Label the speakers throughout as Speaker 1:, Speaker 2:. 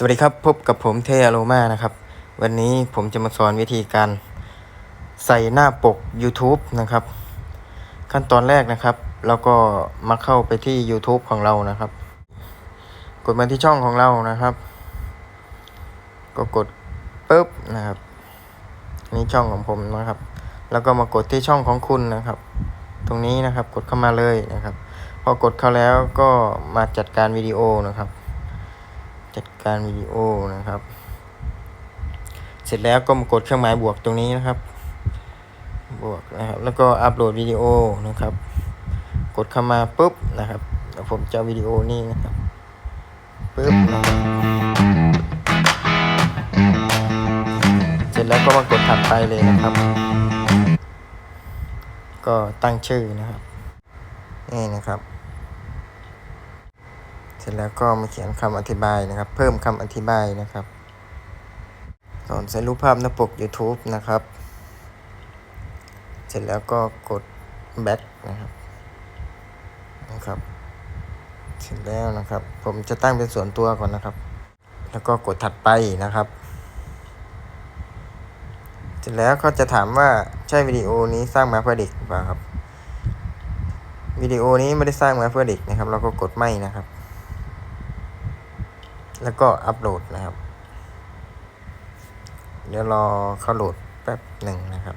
Speaker 1: สวัสดีครับพบกับผมเทอโรมานะครับ วันนี้ผมจะมาสอนวิธีการใส่หน้าปก YouTube นะครับ ขั้นตอนแรกนะครับเราก็มาเข้าไปที่ YouTube ของเรานะครับ กดมาที่ช่องของเรานะครับ ก็กดปุ๊บนะครับ นี่ช่องของผมนะครับ แล้วก็มากดที่ช่องของคุณนะครับ ตรงนี้นะครับกดเข้ามาเลยนะครับ พอกดเข้าแล้วก็มาจัดการวิดีโอนะครับ จัดการวิดีโอนะครับ เสร็จแล้วก็มากดเครื่องหมายบวกตรงนี้นะครับ บวกนะครับ แล้วก็อัปโหลดวิดีโอนะครับ กดเข้ามาปุ๊บนะครับผมจะวิดีโอนี้นะครับปุ๊บนะครับเสร็จแล้วก็มากดถัดไปเลยนะครับ ก็ตั้งชื่อนะครับนี่นะครับ ร็จแล้วก็มาเขียนคำอธิบายนะครับ เพิ่มคำอธิบายนะครับสอนใส่รูปภาพหน้าปก YouTube นะครับ เสร็จแล้วก็กด back นะครับนะครับเสร็จแล้วนะครับ ผมจะตั้งเป็นส่วนตัวก่อนนะครับ แล้วก็กดถัดไปนะครับ เสร็จแล้วเขาจะถามว่าใช่วิดีโอนี้สร้างมาเพื่อเด็กหรือเปล่าครับวิดีโอนี้ไม่ได้สร้างมาเพื่อเด็กนะครับ เราก็กดไม่นะครับ แล้วก็อัปโหลดนะครับ เดี๋ยวรอเขาโหลดแป๊บหนึ่งนะครับ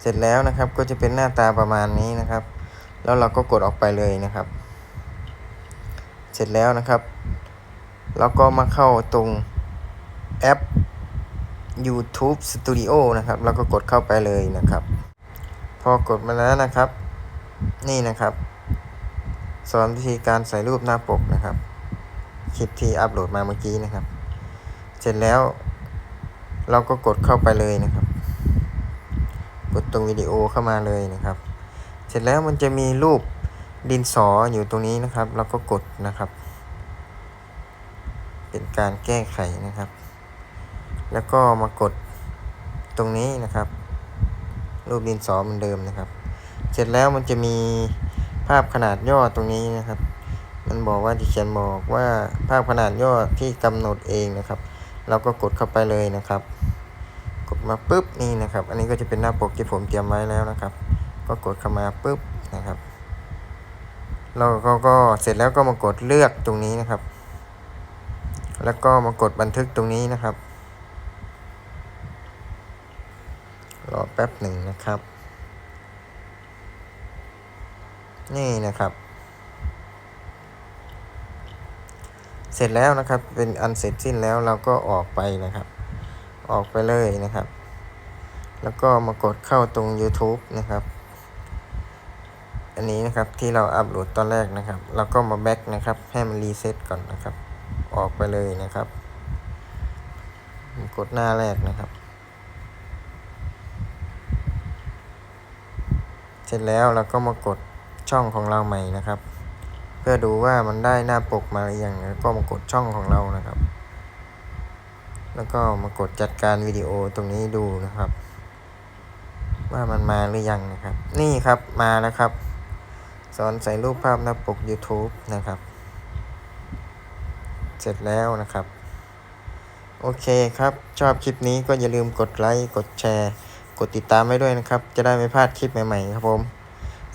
Speaker 1: เสร็จแล้วนะครับก็จะเป็นหน้าตาประมาณนี้นะครับ แล้วเราก็กดออกไปเลยนะครับ เสร็จแล้วนะครับ แล้วก็มาเข้าตรงแอป YouTube Studio นะครับแล้วก็กดเข้าไปเลยนะครับ พอกดมาแล้วนะครับ นี่นะครับ สอนวิธีการใส่รูปหน้าปกนะครับ คลิปที่อัปโหลดมาเมื่อกี้นะครับ เสร็จแล้ว เราก็กดเข้าไปเลยนะครับ กดตรงวิดีโอเข้ามาเลยนะครับ เสร็จแล้วมันจะมีรูปดินสออยู่ตรงนี้นะครับ เราก็กดนะครับ เป็นการแก้ไขนะครับ แล้วก็มากดตรงนี้นะครับ รูปดินสอเหมือนเดิมนะครับ เสร็จแล้วมันจะมี ภาพขนาดย่อตรงนี้นะครับ มันบอกว่าที่เขียนบอกว่าภาพขนาดย่อที่กำหนดเองนะครับ เราก็กดเข้าไปเลยนะครับ กดมาปุ๊บนี่นะครับ อันนี้ก็จะเป็นหน้าปกที่ผมเตรียมไว้แล้วนะครับ ก็กดเข้ามาปุ๊บนะครับเราก็ก็เสร็จแล้วก็มากดเลือกตรงนี้นะครับ แล้วก็มากดบันทึกตรงนี้นะครับ รอแป๊บหนึ่งนะครับ นี่นะครับ เสร็จแล้วนะครับ เป็นอันเสร็จสิ้นแล้วเราก็ออกไปนะครับ ออกไปเลยนะครับ แล้วก็มากดเข้าตรง YouTube นะครับ อันนี้นะครับที่เราอัปโหลดตอนแรกนะครับเราก็มาแบ็กนะครับ ให้มันรีเซ็ตก่อนนะครับ ออกไปเลยนะครับ กดหน้าแรกนะครับเสร็จแล้วเราก็มากด ช่องของเราใหม่นะครับ เพื่อดูว่ามันได้หน้าปกมาหรือยังแล้วก็มากดช่องของเรานะครับ แล้วก็มากดจัดการวิดีโอตรงนี้ดูนะครับ ว่ามันมาหรือยังนะครับ นี่ครับมาแล้วครับ สอนใส่รูปภาพหน้าปก YouTube นะครับ เสร็จแล้วนะครับ โอเคครับ ชอบคลิปนี้ก็อย่าลืมกดไลค์กดแชร์กดติดตามไว้ด้วยนะครับ จะได้ไม่พลาดคลิปใหม่ ๆ ครับผม